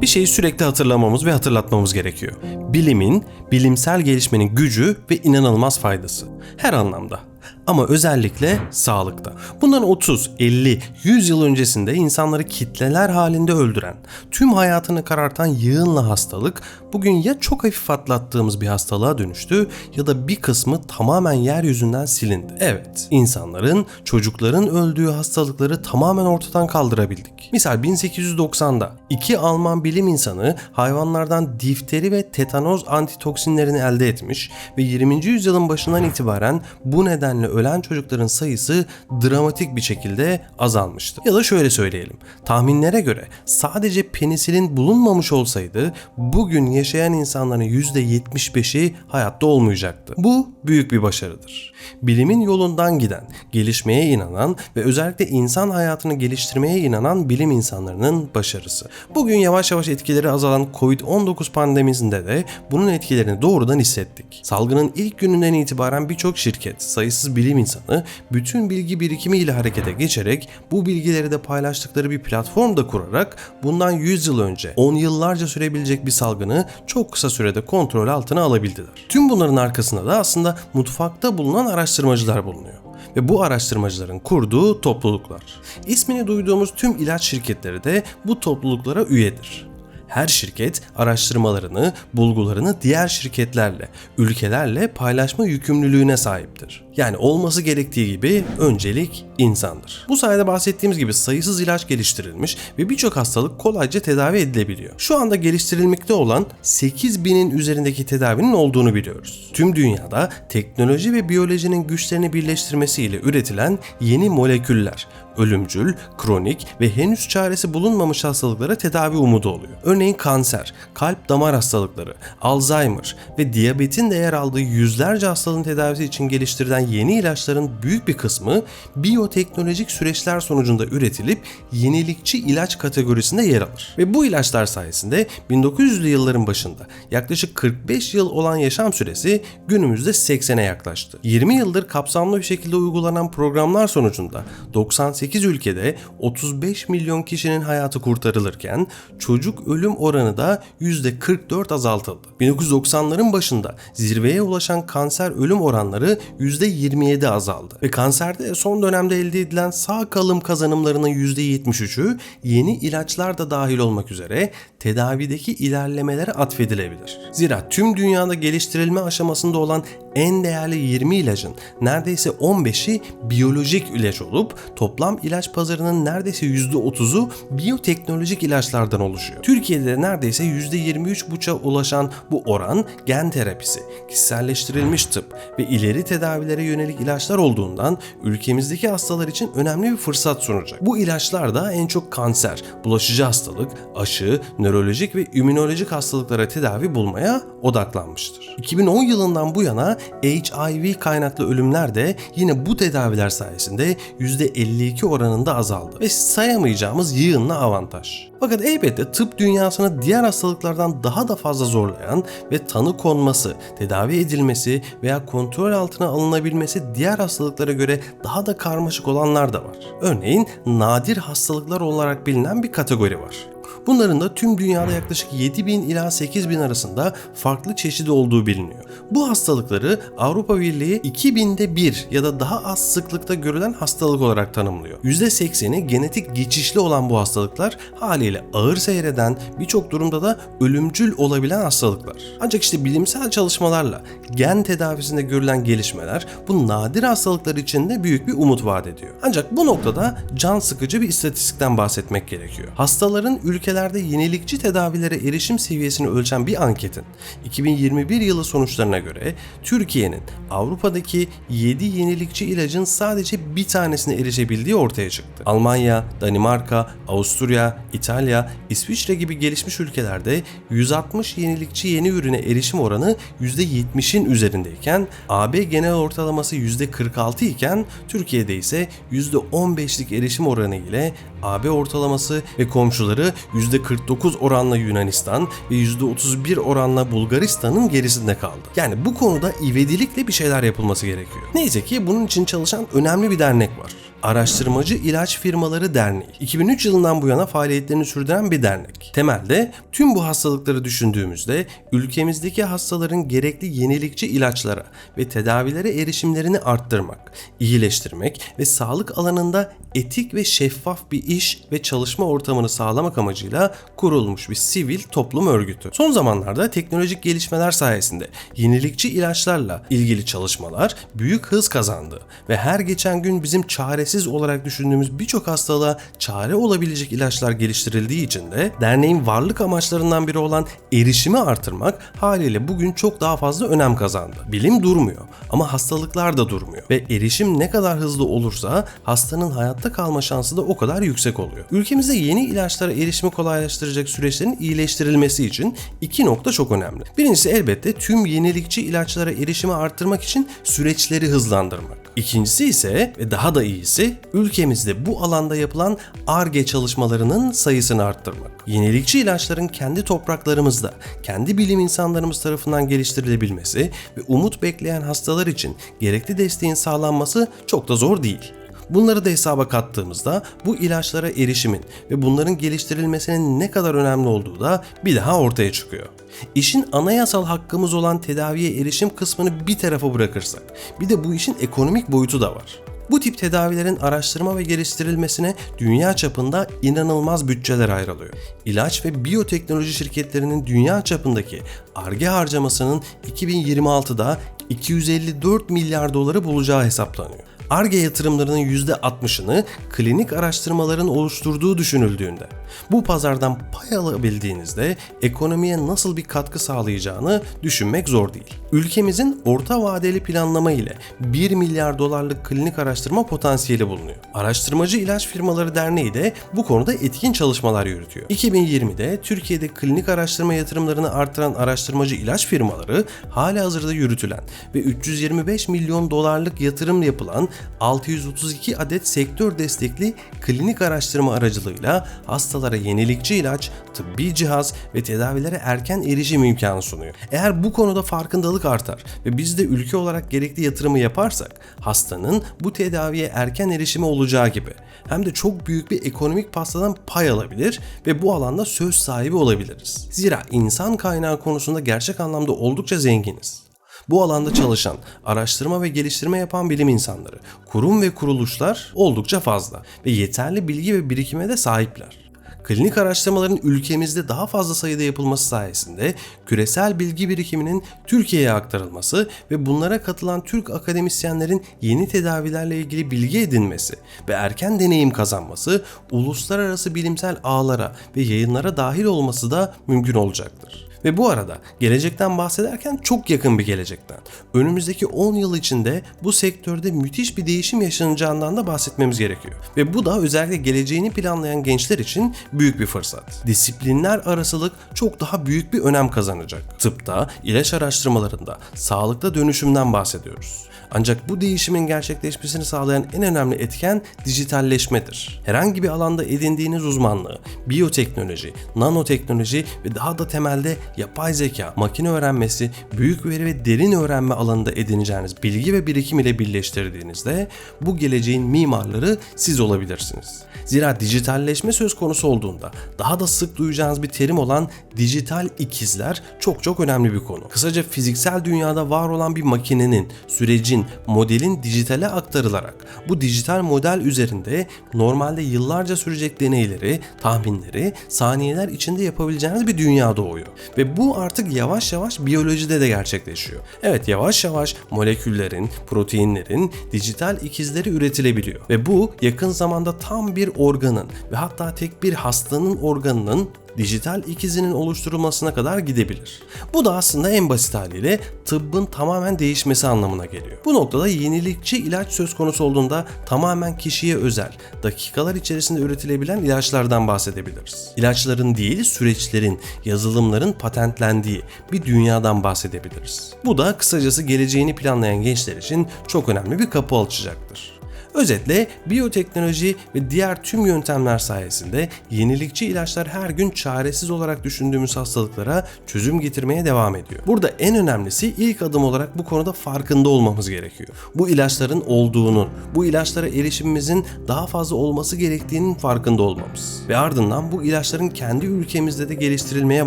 Bir şeyi sürekli hatırlamamız ve hatırlatmamız gerekiyor. Bilimin, bilimsel gelişmenin gücü ve inanılmaz faydası. Her anlamda. Ama özellikle sağlıkta. Bundan 30, 50, 100 yıl öncesinde insanları kitleler halinde öldüren, tüm hayatını karartan yığınla hastalık bugün ya çok hafif atlattığımız bir hastalığa dönüştü ya da bir kısmı tamamen yeryüzünden silindi. Evet, insanların, çocukların öldüğü hastalıkları tamamen ortadan kaldırabildik. Misal 1890'da iki Alman bilim insanı hayvanlardan difteri ve tetanoz antitoksinlerini elde etmiş ve 20. yüzyılın başından itibaren bu nedenle ölen çocukların sayısı dramatik bir şekilde azalmıştı. Ya da şöyle söyleyelim. Tahminlere göre sadece penisilin bulunmamış olsaydı bugün yaşayan insanların %75'i hayatta olmayacaktı. Bu büyük bir başarıdır. Bilimin yolundan giden, gelişmeye inanan ve özellikle insan hayatını geliştirmeye inanan bilim insanlarının başarısı. Bugün yavaş yavaş etkileri azalan Covid-19 pandemisinde de bunun etkilerini doğrudan hissettik. Salgının ilk gününden itibaren birçok şirket, sayısız bilim insanı bütün bilgi birikimiyle harekete geçerek bu bilgileri de paylaştıkları bir platform da kurarak bundan 100 yıl önce 10 yıllarca sürebilecek bir salgını çok kısa sürede kontrol altına alabildiler. Tüm bunların arkasında da aslında mutfakta bulunan araştırmacılar bulunuyor ve bu araştırmacıların kurduğu topluluklar. İsmini duyduğumuz tüm ilaç şirketleri de bu topluluklara üyedir. Her şirket araştırmalarını, bulgularını diğer şirketlerle, ülkelerle paylaşma yükümlülüğüne sahiptir. Yani olması gerektiği gibi öncelik insandır. Bu sayede bahsettiğimiz gibi sayısız ilaç geliştirilmiş ve birçok hastalık kolayca tedavi edilebiliyor. Şu anda geliştirilmekte olan 8000'in üzerindeki tedavinin olduğunu biliyoruz. Tüm dünyada teknoloji ve biyolojinin güçlerini birleştirmesiyle üretilen yeni moleküller, ölümcül, kronik ve henüz çaresi bulunmamış hastalıklara tedavi umudu oluyor. Örneğin kanser, kalp damar hastalıkları, Alzheimer ve diyabetin de yer aldığı yüzlerce hastalığın tedavisi için geliştirilen yeni ilaçların büyük bir kısmı biyoteknolojik süreçler sonucunda üretilip yenilikçi ilaç kategorisinde yer alır. Ve bu ilaçlar sayesinde 1900'lü yılların başında yaklaşık 45 yıl olan yaşam süresi günümüzde 80'e yaklaştı. 20 yıldır kapsamlı bir şekilde uygulanan programlar sonucunda 98 ülkede 35 milyon kişinin hayatı kurtarılırken çocuk ölüm oranı da %44 azaltıldı. 1990'ların başında zirveye ulaşan kanser ölüm oranları %27 azaldı. Ve kanserde son dönemde elde edilen sağ kalım kazanımlarının %73'ü yeni ilaçlar da dahil olmak üzere tedavideki ilerlemelere atfedilebilir. Zira tüm dünyada geliştirilme aşamasında olan en değerli 20 ilacın neredeyse 15'i biyolojik ilaç olup toplam ilaç pazarının neredeyse %30'u biyoteknolojik ilaçlardan oluşuyor. Türkiye'de neredeyse %23,5'a ulaşan bu oran gen terapisi, kişiselleştirilmiş tıp ve ileri tedavilere yönelik ilaçlar olduğundan ülkemizdeki hastalar için önemli bir fırsat sunacak. Bu ilaçlar da en çok kanser, bulaşıcı hastalık, aşı, nörolojik ve immünolojik hastalıklara tedavi bulmaya odaklanmıştır. 2010 yılından bu yana HIV kaynaklı ölümler de yine bu tedaviler sayesinde %52 oranında azaldı ve sayamayacağımız yığınla avantaj. Fakat elbette tıp dünyasını diğer hastalıklardan daha da fazla zorlayan ve tanı konması, tedavi edilmesi veya kontrol altına alınabilmesi diğer hastalıklara göre daha da karmaşık olanlar da var. Örneğin nadir hastalıklar olarak bilinen bir kategori var. Bunların da tüm dünyada yaklaşık 7000 ila 8000 arasında farklı çeşidi olduğu biliniyor. Bu hastalıkları Avrupa Birliği 2000'de bir ya da daha az sıklıkta görülen hastalık olarak tanımlıyor. %80'i genetik geçişli olan bu hastalıklar haliyle ağır seyreden birçok durumda da ölümcül olabilen hastalıklar. Ancak işte bilimsel çalışmalarla gen tedavisinde görülen gelişmeler bu nadir hastalıklar için de büyük bir umut vaat ediyor. Ancak bu noktada can sıkıcı bir istatistikten bahsetmek gerekiyor. Hastaların ülkelerde yenilikçi tedavilere erişim seviyesini ölçen bir anketin 2021 yılı sonuçlarına göre Türkiye'nin Avrupa'daki 7 yenilikçi ilacın sadece bir tanesine erişebildiği ortaya çıktı. Almanya, Danimarka, Avusturya, İtalya, İsviçre gibi gelişmiş ülkelerde 160 yenilikçi yeni ürüne erişim oranı %70'in üzerindeyken AB genel ortalaması %46 iken Türkiye'de ise %15'lik erişim oranı ile AB ortalaması ve komşuları %49 oranla Yunanistan ve %31 oranla Bulgaristan'ın gerisinde kaldı. Yani bu konuda ivedilikle bir şeyler yapılması gerekiyor. Neyse ki bunun için çalışan önemli bir dernek var. Araştırmacı İlaç Firmaları Derneği. 2003 yılından bu yana faaliyetlerini sürdüren bir dernek. Temelde tüm bu hastalıkları düşündüğümüzde ülkemizdeki hastaların gerekli yenilikçi ilaçlara ve tedavilere erişimlerini arttırmak, iyileştirmek ve sağlık alanında etik ve şeffaf bir iş ve çalışma ortamını sağlamak amacıyla kurulmuş bir sivil toplum örgütü. Son zamanlarda teknolojik gelişmeler sayesinde yenilikçi ilaçlarla ilgili çalışmalar büyük hız kazandı ve her geçen gün bizim çaresiz olarak düşündüğümüz birçok hastalığa çare olabilecek ilaçlar geliştirildiği için de derneğin varlık amaçlarından biri olan erişimi artırmak haliyle bugün çok daha fazla önem kazandı. Bilim durmuyor ama hastalıklar da durmuyor ve erişim ne kadar hızlı olursa hastanın hayatta kalma şansı da o kadar yüksek oluyor. Ülkemizde yeni ilaçlara erişimi kolaylaştıracak süreçlerin iyileştirilmesi için iki nokta çok önemli. Birincisi elbette tüm yenilikçi ilaçlara erişimi arttırmak için süreçleri hızlandırmak. İkincisi ise ve daha da iyisi ülkemizde bu alanda yapılan ARGE çalışmalarının sayısını arttırmak. Yenilikçi ilaçların kendi topraklarımızda, kendi bilim insanlarımız tarafından geliştirilebilmesi ve umut bekleyen hastalar için gerekli desteğin sağlanması çok da zor değil. Bunları da hesaba kattığımızda bu ilaçlara erişimin ve bunların geliştirilmesinin ne kadar önemli olduğu da bir daha ortaya çıkıyor. İşin anayasal hakkımız olan tedaviye erişim kısmını bir tarafa bırakırsak, bir de bu işin ekonomik boyutu da var. Bu tip tedavilerin araştırma ve geliştirilmesine dünya çapında inanılmaz bütçeler ayrılıyor. İlaç ve biyoteknoloji şirketlerinin dünya çapındaki ARGE harcamasının 2026'da 254 milyar doları bulacağı hesaplanıyor. ARGE yatırımlarının %60'ını klinik araştırmaların oluşturduğu düşünüldüğünde, bu pazardan pay alabildiğinizde ekonomiye nasıl bir katkı sağlayacağını düşünmek zor değil. Ülkemizin orta vadeli planlama ile 1 milyar dolarlık klinik araştırma potansiyeli bulunuyor. Araştırmacı İlaç Firmaları Derneği de bu konuda etkin çalışmalar yürütüyor. 2020'de Türkiye'de klinik araştırma yatırımlarını artıran araştırmacı ilaç firmaları hala hazırda yürütülen ve 325 milyon dolarlık yatırım yapılan 632 adet sektör destekli klinik araştırma aracılığıyla hastalara yenilikçi ilaç, tıbbi cihaz ve tedavilere erken erişim imkanı sunuyor. Eğer bu konuda farkındalık artar ve biz de ülke olarak gerekli yatırımı yaparsak hastanın bu tedaviye erken erişimi olacağı gibi hem de çok büyük bir ekonomik pastadan pay alabilir ve bu alanda söz sahibi olabiliriz. Zira insan kaynağı konusunda gerçek anlamda oldukça zenginiz. Bu alanda çalışan, araştırma ve geliştirme yapan bilim insanları, kurum ve kuruluşlar oldukça fazla ve yeterli bilgi ve birikime de sahipler. Klinik araştırmaların ülkemizde daha fazla sayıda yapılması sayesinde küresel bilgi birikiminin Türkiye'ye aktarılması ve bunlara katılan Türk akademisyenlerin yeni tedavilerle ilgili bilgi edinmesi ve erken deneyim kazanması uluslararası bilimsel ağlara ve yayınlara dahil olması da mümkün olacaktır. Ve bu arada gelecekten bahsederken çok yakın bir gelecekten. Önümüzdeki 10 yıl içinde bu sektörde müthiş bir değişim yaşanacağından da bahsetmemiz gerekiyor. Ve bu da özellikle geleceğini planlayan gençler için büyük bir fırsat. Disiplinler arasılık çok daha büyük bir önem kazanacak. Tıpta, ilaç araştırmalarında, sağlıkta dönüşümden bahsediyoruz. Ancak bu değişimin gerçekleşmesini sağlayan en önemli etken dijitalleşmedir. Herhangi bir alanda edindiğiniz uzmanlığı, biyoteknoloji, nanoteknoloji ve daha da temelde yapay zeka, makine öğrenmesi, büyük veri ve derin öğrenme alanında edineceğiniz bilgi ve birikim ile birleştirdiğinizde bu geleceğin mimarları siz olabilirsiniz. Zira dijitalleşme söz konusu olduğunda daha da sık duyacağınız bir terim olan dijital ikizler çok çok önemli bir konu. Kısaca fiziksel dünyada var olan bir makinenin, sürecin, modelin dijitale aktarılarak bu dijital model üzerinde normalde yıllarca sürecek deneyleri, tahminleri saniyeler içinde yapabileceğiniz bir dünya doğuyor. Ve bu artık yavaş yavaş biyolojide de gerçekleşiyor. Evet yavaş yavaş moleküllerin, proteinlerin dijital ikizleri üretilebiliyor. Ve bu yakın zamanda tam bir organın ve hatta tek bir hastanın organının dijital ikizinin oluşturulmasına kadar gidebilir. Bu da aslında en basit haliyle tıbbın tamamen değişmesi anlamına geliyor. Bu noktada yenilikçi ilaç söz konusu olduğunda tamamen kişiye özel, dakikalar içerisinde üretilebilen ilaçlardan bahsedebiliriz. İlaçların değil, süreçlerin, yazılımların patentlendiği bir dünyadan bahsedebiliriz. Bu da kısacası geleceğini planlayan gençler için çok önemli bir kapı açacaktır. Özetle biyoteknoloji ve diğer tüm yöntemler sayesinde yenilikçi ilaçlar her gün çaresiz olarak düşündüğümüz hastalıklara çözüm getirmeye devam ediyor. Burada en önemlisi ilk adım olarak bu konuda farkında olmamız gerekiyor. Bu ilaçların olduğunun, bu ilaçlara erişimimizin daha fazla olması gerektiğinin farkında olmamız. Ve ardından bu ilaçların kendi ülkemizde de geliştirilmeye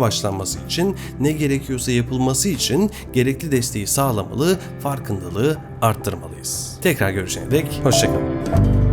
başlanması için ne gerekiyorsa yapılması için gerekli desteği sağlamalı, farkındalığı arttırmalıyız. Tekrar görüşene dek hoşçakalın.